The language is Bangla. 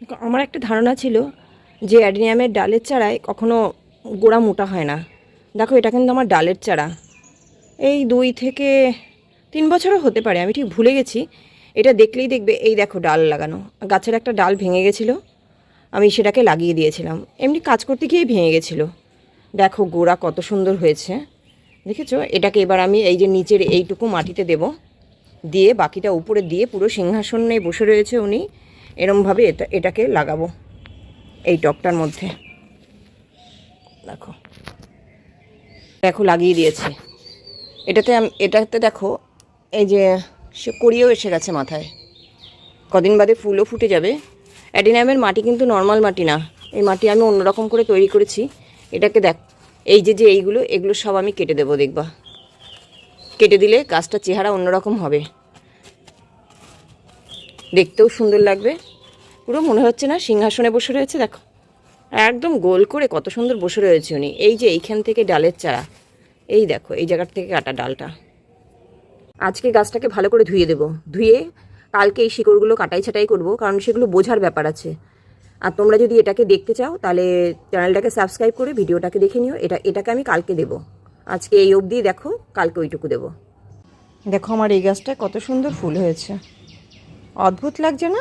আমার একটা ধারণা ছিল যে অ্যাডিনিয়ামের ডালের চারায় কখনো গোড়া মোটা হয় না। দেখো, এটা কিন্তু আমার ডালের চারা। এই দুই থেকে তিন বছরও হতে পারে, আমি ঠিক ভুলে গেছি। এটা দেখলেই দেখবে, এই দেখো ডাল লাগানো। গাছের একটা ডাল ভেঙে গেছিল, আমি সেটাকে লাগিয়ে দিয়েছিলাম। এমনি কাজ করতে গিয়েই ভেঙে গেছিল। দেখো, গোড়া কত সুন্দর হয়েছে। দেখেছ? এটাকে এবার আমি এই যে নিচের এইটুকু মাটিতে দেব। দিয়ে বাকিটা উপরে দিয়ে পুরো সিংহাসনে বসে রয়েছে উনি। এরমভাবে এটা, এটাকে লাগাবো এই টপটার মধ্যে। দেখো। দেখো, লাগিয়ে দিয়েছে। এটাতে এটাতে দেখো, এই যে সে করিয়েও এসে গেছে মাথায়। কদিন বাদে ফুলও ফুটে যাবে। অ্যাডিনামের মাটি কিন্তু নর্মাল মাটি না। এই মাটি আমি অন্যরকম করে তৈরি করেছি। এটাকে দেখ, এই যে যে এইগুলো, এগুলো সব আমি কেটে দেবো, দেখবা। কেটে দিলে গাছটার চেহারা অন্যরকম হবে। দেখতেও সুন্দর লাগবে। পুরো মনে হচ্ছে না সিংহাসনে বসে রয়েছে, দেখো। একদম গোল করে কত সুন্দর বসে রয়েছে উনি। এই যে এইখান থেকে ডালের চারা। এই দেখো, এই জায়গার থেকে কাটা ডালটা। আজকে গাছটাকে ভালো করে ধুয়ে দেবো। ধুয়ে কালকে এই শিকড়গুলো কাটাই ছাটাই করব, কারণ সেগুলো বোঝার ব্যাপার আছে। আর তোমরা যদি এটাকে দেখতে চাও, তাহলে চ্যানেলটাকে সাবস্ক্রাইব করে ভিডিওটাকে দেখে নিও। এটা, এটাকে আমি কালকে দেবো। আজকে এই অবধি দেখো, কালকে ওইটুকু দেবো। দেখো আমার এই গাছটা কত সুন্দর ফুল হয়েছে। অদ্ভুত লাগছে না?